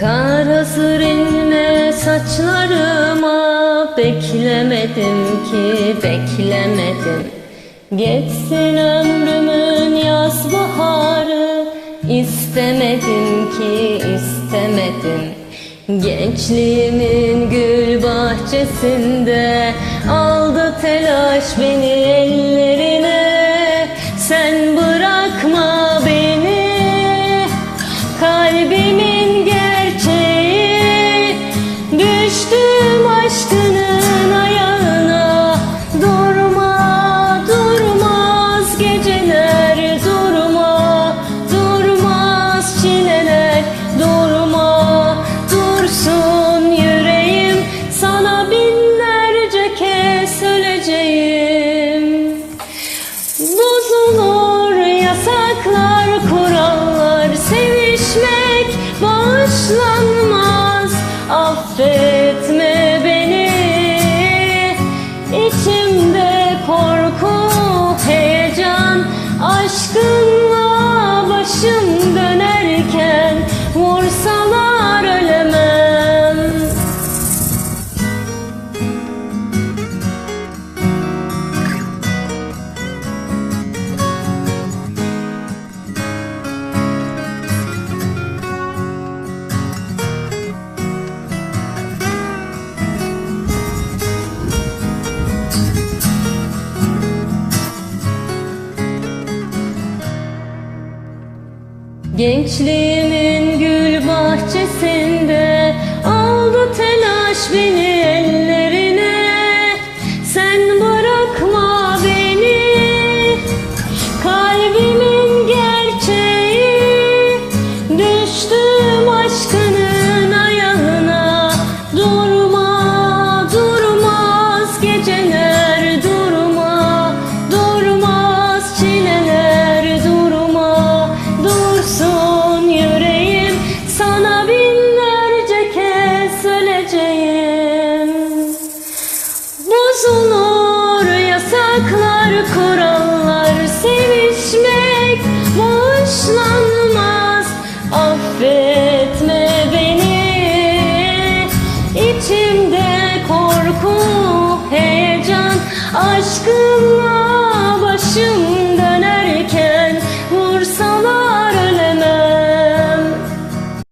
Kar hazır inme saçlarıma Beklemedim ki beklemedim. Geçsin ömrümün yaz baharı İstemedim ki istemedim. Gençliğimin gül bahçesinde Aldı telaş beni ellerine söyleyeceğim Bozulur yasaklar, kurallar Sevişmek bağışlanmaz. Affetme beni. İçimde korku, heyecan Aşkınla başım dönerken Vursalar Gençliğimin gül bahçesinde kurallar Sevişmek bağışlanmaz. Affetme beni. İçimde korku, heyecan. Aşkınla başım